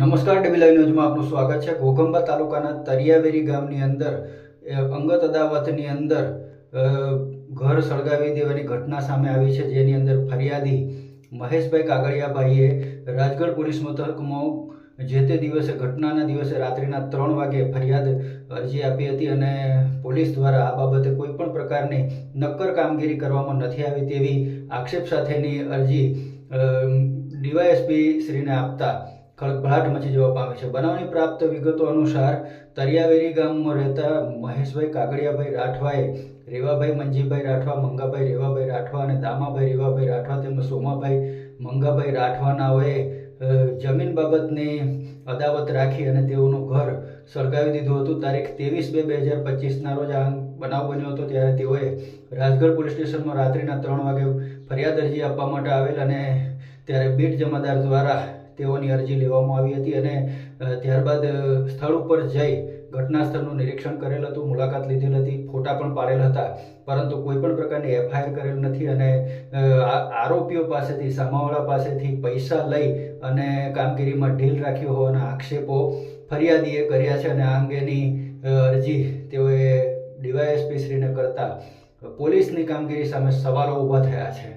નમસ્કાર ડબી લાઈવ ન્યૂઝમાં આપનું સ્વાગત છે. ઘોઘંબા તાલુકાના તરિયાવેરી ગામની અંદર અંગત અદાવતની અંદર ઘર સળગાવી દેવાની ઘટના સામે આવી છે. જેની અંદર ફરિયાદી મહેશભાઈ કાગડિયાભાઈએ રાજગઢ પોલીસ મથકમાં જે તે દિવસે, ઘટનાના દિવસે રાત્રિના ત્રણ વાગે ફરિયાદ અરજી આપી હતી અને પોલીસ દ્વારા આ બાબતે કોઈ પણ પ્રકારની નક્કર કામગીરી કરવામાં નથી આવી તેવી આક્ષેપ સાથેની અરજી ડીવાયએસપી શ્રીને આપતા ખળભળાટ મચી જવા પામે છે. બનાવની પ્રાપ્ત વિગતો અનુસાર તરિયાવેરી ગામમાં રહેતા મહેશભાઈ કાગડિયાભાઈ રાઠવાએ રેવાભાઈ મંજીભાઈ રાઠવા મંગાભાઈ રેવાભાઈ રાઠવા અને દામાભાઈ રેવાભાઈ રાઠવા તેમજ સોમાભાઈ મંગાભાઈ રાઠવાનાઓએ અ, જમીન બાબતની અદાવત રાખી અને તેઓનું ઘર સળગાવી દીધું હતું. તારીખ ત્રેવીસ બે બે હજાર પચીસના રોજ આ બનાવ બન્યો હતો. ત્યારે તેઓએ રાજગઢ પોલીસ સ્ટેશનમાં રાત્રિના ત્રણ વાગે ફરિયાદ અરજી આપવા માટે આવેલ અને ત્યારે બીટ જમાદાર દ્વારા તેઓની અરજી લેવામાં આવી હતી અને ત્યારબાદ સ્થળ ઉપર જઈ ઘટના સ્થળનું નિરીક્ષણ કરેલ હતું, મુલાકાત લીધેલ હતી, ફોટા પણ પાડેલ હતા, પરંતુ કોઈ પણ પ્રકારની એફઆઈઆર કરેલ નથી અને આરોપીઓ પાસેથી, સામાવાળા પાસેથી પૈસા લઈ અને કામગીરીમાં ઢીલ રાખ્યો હોવાના આક્ષેપો ફરિયાદીએ કર્યા છે અને આ અંગેની અરજી તેઓએ ડીવાયએસપી શ્રીને કરતા પોલીસની કામગીરી સામે સવાલો ઊભા થયા છે.